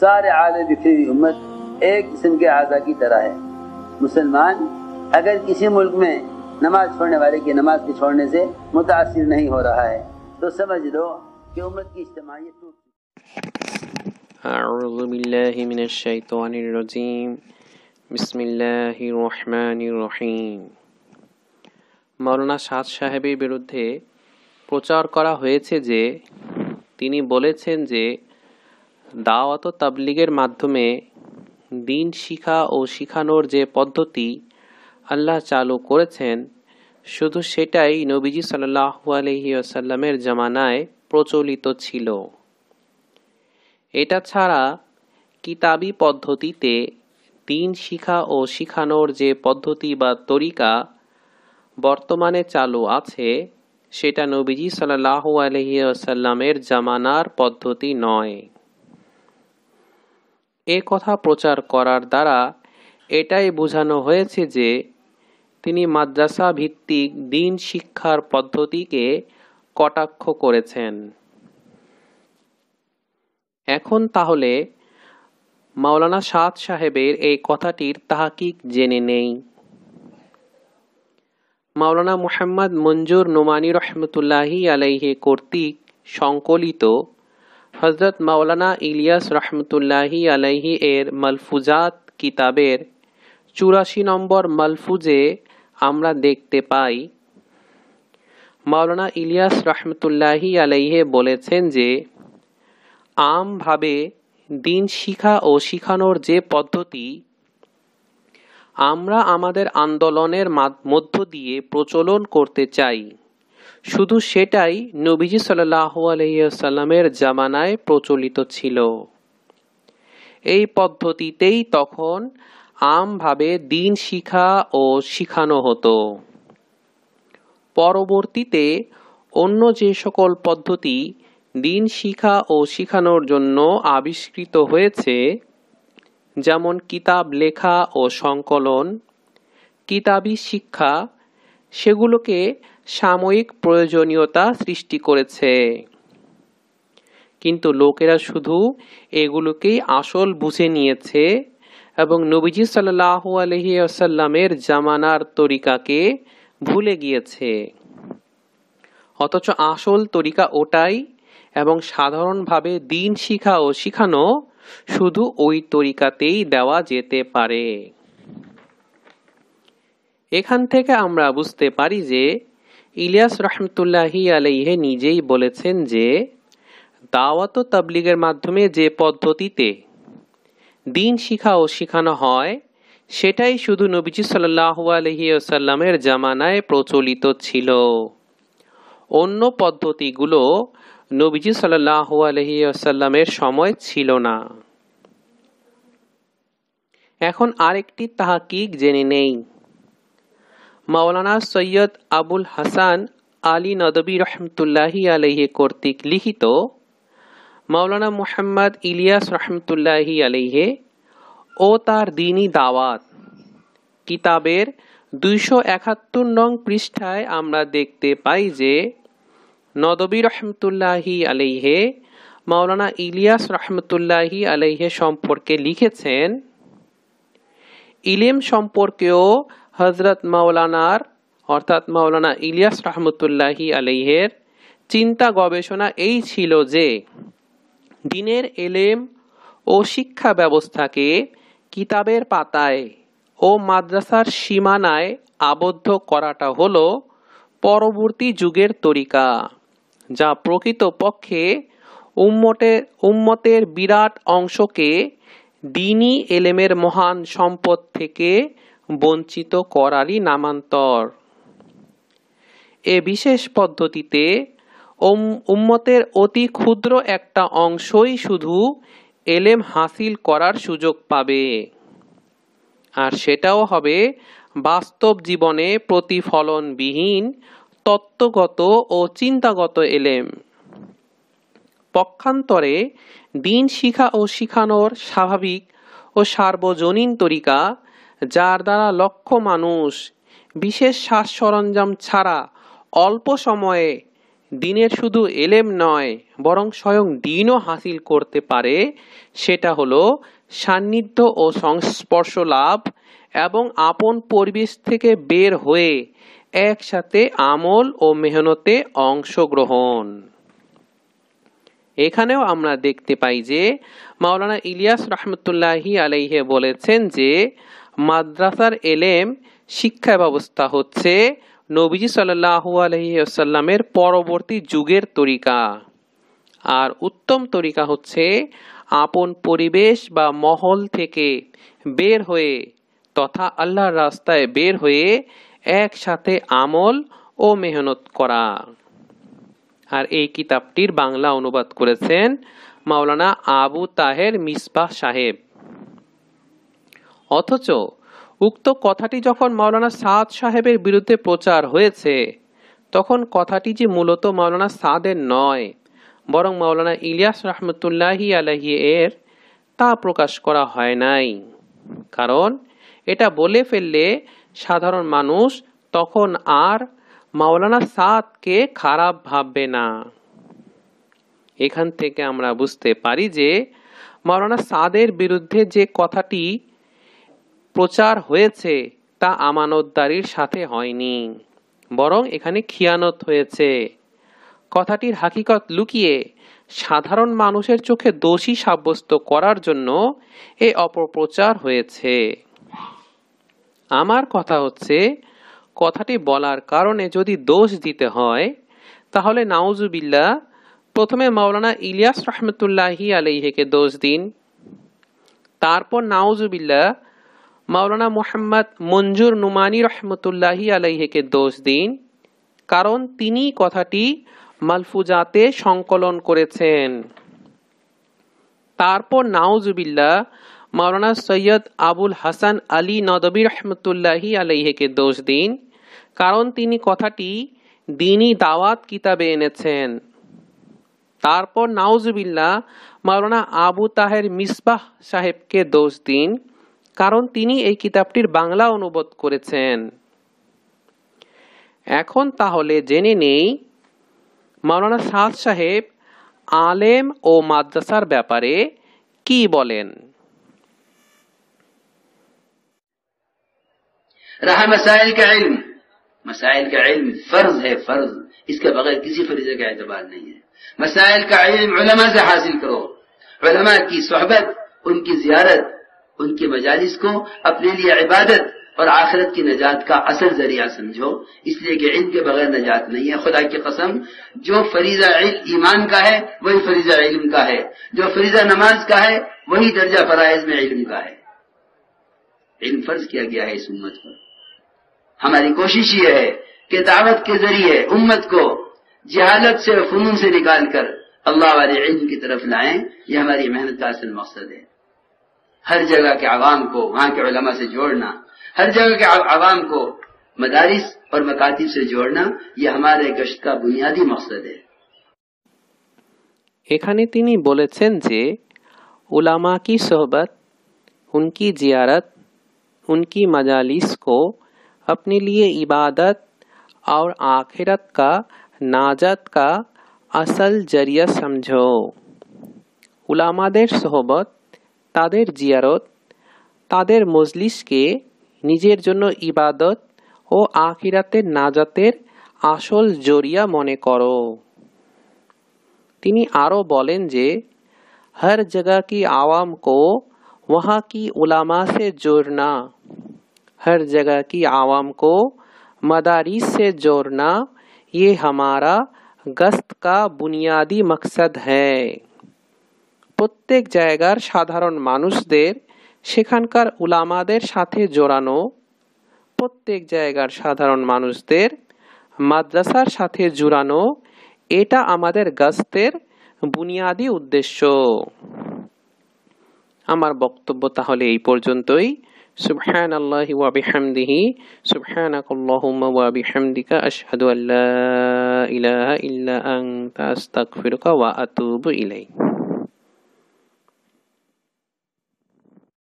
सारे आले बिखरी हुई उम्मत एक किस्म के आजा की तरह है मुसलमान अगर किसी मुल्क में नमाज छोड़ने वाले की नमाज के छोड़ने से मुतासर नहीं हो रहा है तो समझ लो कि उम्मत की इज्तमाहीत टूट أعوذ بالله من الشيطان الرجيم بسم الله الرحمن الرحيم মৌলানা সাদ সাহেবের বিরুদ্ধে প্রচার করা হয়েছে যে তিনি বলেছেন যে দাওয়াত তাবলিগের মাধ্যমে দিন শিখা ও শিখানোর যে পদ্ধতি আল্লাহ চালু করেছেন, শুধু সেটাই নবীজি সাল্লাহু আলহি আসাল্লামের জামানায় প্রচলিত ছিল। এটা ছাড়া কিতাবি পদ্ধতিতে দিন শিখা ও শিখানোর যে পদ্ধতি বা তরিকা বর্তমানে চালু আছে, সেটা নবীজি সাল্লাহ আলহিসাল্লামের জামানার পদ্ধতি নয়। এ কথা প্রচার করার দ্বারা এটাই বোঝানো হয়েছে যে তিনি মাদ্রাসা ভিত্তিক দিন শিক্ষার পদ্ধতিকে কটাক্ষ করেছেন। এখন তাহলে মাওলানা সাদ সাহেবের এই কথাটির তাহাকিক জেনে নেই। মাওলানা মুহাম্মদ মঞ্জুর নোমানি রহমতুল্লাহি আলাইহে কর্তৃক সংকলিত হজরত মাওলানা ইলিয়াস রহমতুল্লাহি আলাইহি এর মালফুজাত কিতাবের চুরাশি নম্বর মালফুজে আমরা দেখতে পাই। মাওলানা ইলিয়াস রহমতুল্লাহি আলাইহে বলেছেন যে, আমভাবে দিন শিখা ও শিখানোর যে পদ্ধতি, আমরা আমাদের আন্দোলনের মধ্য দিয়ে প্রচলন করতে চাই। শুধু সেটাই নবীজি আলহিসাল্লামের জামানায় প্রচলিত ছিল। এই পদ্ধতিতেই তখন আমভাবে দিন শিখা ও শিখানো হতো। পরবর্তীতে অন্য যে সকল পদ্ধতি দিন শিখা ও শিখানোর জন্য আবিষ্কৃত হয়েছে, যেমন কিতাব লেখা ও সংকলন, কিতাবী শিক্ষা সেগুলোকে সাময়িক প্রয়োজনীয়তা সৃষ্টি করেছে। কিন্তু লোকেরা শুধু এগুলোকেই আসল বুঝে নিয়েছে এবং নবীজি সাল্লাহ আলহি আসাল্লামের জামানার তরিকাকে ভুলে গিয়েছে। অথচ আসল তরিকা ওটাই এবং সাধারণভাবে দিন শিখা ও শিখানো শুধু ওই তরিকাতেই দেওয়া যেতে পারে। এখান থেকে আমরা বুঝতে পারি যে ইলিয়াস রহমতুল্লাহি আলাইহে নিজেই বলেছেন যে দাওয়াত তাবলিগের মাধ্যমে যে পদ্ধতিতে দিন শিখা ও শিখানো হয়, সেটাই শুধু নবীজি সাল্লাহ আলহি আসাল্লামের জামানায় প্রচলিত ছিল। অন্য পদ্ধতিগুলো নবীজি সাল্লাহ আলহি আসাল্লামের সময় ছিল না। এখন আরেকটি তাহাকিক জেনে নেই। মাওলানা সৈয়দ আবুল হাসান আলী নদবী রহমতুল্লাহি আলহি কর্তৃক লিখিত মাওলানা মুহাম্মদ ইলিয়াস রহমতুল্লাহি আলহে ও তার দিনী দাওয়াত। কিতাবের দুইশো একাত্তর নং পৃষ্ঠায় আমরা দেখতে পাই যে নদবী রহমতুল্লাহি আলহে মাওলানা ইলিয়াস রহমতুল্লাহি আলহে সম্পর্কে লিখেছেন, ইলেম সম্পর্কেও হজরত মাওলানার অর্থাৎ মাওলানা ইলিয়াস রহমতুল্লাহি আলহের চিন্তা গবেষণা এই ছিল যে, দিনের এলেম ও শিক্ষা ব্যবস্থাকে কিতাবের পাতায় ও মাদ্রাসার সীমানায় আবদ্ধ করাটা হল পরবর্তী যুগের তরিকা, যা প্রকৃত পক্ষে উম্মতের উম্মতের বিরাট অংশকে দিনই এলেমের মহান সম্পদ থেকে বঞ্চিত করারই নামান্তর। এ বিশেষ পদ্ধতিতে উম্মতের অতি ক্ষুদ্র একটা অংশই শুধু এলেম হাসিল করার সুযোগ পাবে। আর সেটাও হবে বাস্তব জীবনে প্রতিফলনবিহীন, তত্ত্বগত ও চিন্তাগত এলেম। পক্ষান্তরে দিন শিখা ও শিখানোর স্বাভাবিক ও সার্বজনীন তরিকা যার দ্বারা লক্ষ মানুষ বিশেষ শ্বাস সরঞ্জাম ছাড়া অল্প সময়ে দিনের শুধু এলেম নয়, বরং স্বয়ং দিনও হাসিল করতে পারে, সেটা হলো সান্নিধ্য ও সংস্পর্শ লাভ এবং আপন পরিবেশ থেকে বের হয়ে একসাথে আমল ও মেহনতে অংশগ্রহণ। এখানেও আমরা দেখতে পাই যে মাওলানা ইলিয়াস রহমতুল্লাহি আলাইহে বলেছেন যে মাদ্রাসার এলেম, শিক্ষা ব্যবস্থা হচ্ছে নবীজি সাল্লাহু আলহিসাল্লামের পরবর্তী যুগের তরিকা। আর উত্তম তরিকা হচ্ছে আপন পরিবেশ বা মহল থেকে বের হয়ে তথা আল্লাহর রাস্তায় বের হয়ে একসাথে আমল ও মেহনত করা। আর এই কিতাবটির বাংলা অনুবাদ করেছেন মাওলানা আবু তাহের মিসবাহ সাহেব। অথচ উক্ত কথাটি যখন মাওলানা সাদ সাহেবের বিরুদ্ধে প্রচার হয়েছে, তখন কথাটি যে মূলত মাওলানা সাদের নয়, বরং মাওলানা ইলিয়াস রহমতুল্লাহি আলহি এর, তা প্রকাশ করা হয় নাই। কারণ এটা বলে ফেললে সাধারণ মানুষ তখন আর মাওলানা সাদকে খারাপ ভাববে না। এখান থেকে আমরা বুঝতে পারি যে মাওলানা সাদের বিরুদ্ধে যে কথাটি প্রচার হয়েছে, তা আমানতদারির সাথে হয়নি, বরং এখানে খিয়ানত হয়েছে। কথাটির হাকিকত লুকিয়ে সাধারণ মানুষের চোখে দোষী সাব্যস্ত করার জন্য এ অপপ্রচার হয়েছে। আমার কথা হচ্ছে, কথাটি বলার কারণে যদি দোষ দিতে হয়, তাহলে নাউজুবিল্লা প্রথমে মাওলানা ইলিয়াস রহমতুল্লাহি আলাইহেকে দোষ দিন। তারপর নাউজুবিল্লা মাওলানা মোহাম্মদ মঞ্জুর নুমানি রহমতুল্লাহি আলাইহেকে দোষ দিন, কারণ তিনি কথাটি মালফুজাতে সংকলন করেছেন। তারপর নাউজুবিল্লা মাওলানা সৈয়দ আবুল হাসান আলী নদবী রহমতুল্লাহি আলাইহেকে দোষ দিন, কারণ তিনি কথাটি দিনই দাওয়াত কিতাবে এনেছেন। তারপর নাউজুবিল্লা মাওলানা আবু তাহের মিসবাহ সাহেবকে দোষ দিন কারণ তিনি এই কিতাবটির বাংলা অনুবাদ করেছেন এখন তাহলে জেনে নেই মাওলানা সাদ সাহেব আলেম ও মাদ্রাসার ব্যাপারে কি বলেন رہا مسائل کا علم مسائل کا علم فرض ہے فرض اس کے بغیر کسی فریضے کا اعتبار نہیں ہے مسائل کا علم علماء سے حاصل کرو علماء کی صحبت ان کی زیارت उनके मजालिस को अपने लिए इबादत और आखिरत की नजात का असल ज़रिया समझो। इसलिए कि इल्म के बगैर नजात नहीं है। खुदा की कसम, जो फरीजा ईमान का है, वही फरीजा इल्म का है। जो फरीजा नमाज़ का है, वही दर्जा फराइज में इल्म का है। इल्म फ़र्ज़ किया गया है इस उम्मत पर। हमारी कोशिश ये है कि दावत के ज़रिए उम्मत को जहालत से फनून से निकाल कर अल्लाह वाले इल्म की तरफ़ लाएँ। ये हमारी मेहनत का असल मकसद है। हर जगह के आवाम को वहां के उलमा से जोड़ना हर जगह के आवाम को मदारिस और मकातिब से जोड़ना ये हमारे गश्त का बुनियादी मकसद है এখানে তিনি বলেছেন যে उलामा की सोहबत उनकी जियारत उनकी मजालिस को अपने लिए इबादत और आखिरत का नाजत का আসল জরিয়া সমঝো উলামাদের সোহবত তাদের জিয়ারত তাদের মজলিসকে নিজের জন্য ইবাদত ও আখিরাতের নাজাতের আসল জরিয়া মনে করো তিনি আরও বলেন যে हर जगह की आवाम को वहाँ की उलामा से जोड़ना हर जगह की आवाम को मदारिस से जोड़ना ये हमारा गस्त का बुनियादी मकसद है প্রত্যেক জায়গার সাধারণ মানুষদের সেখানকার উলামাদের সাথে জোড়ানো প্রত্যেক জায়গার সাধারণ মানুষদের মাদ্রাসার সাথে জুড়ানো এটা আমাদের গস্তের বুনিয়াদি উদ্দেশ্য আমার বক্তব্য তাহলে এই পর্যন্তই سبحان الله وبحمده سبحانك اللهم وبحمدك أشهد أن لا إله إلا أنت أستغفرك وأتوب إليك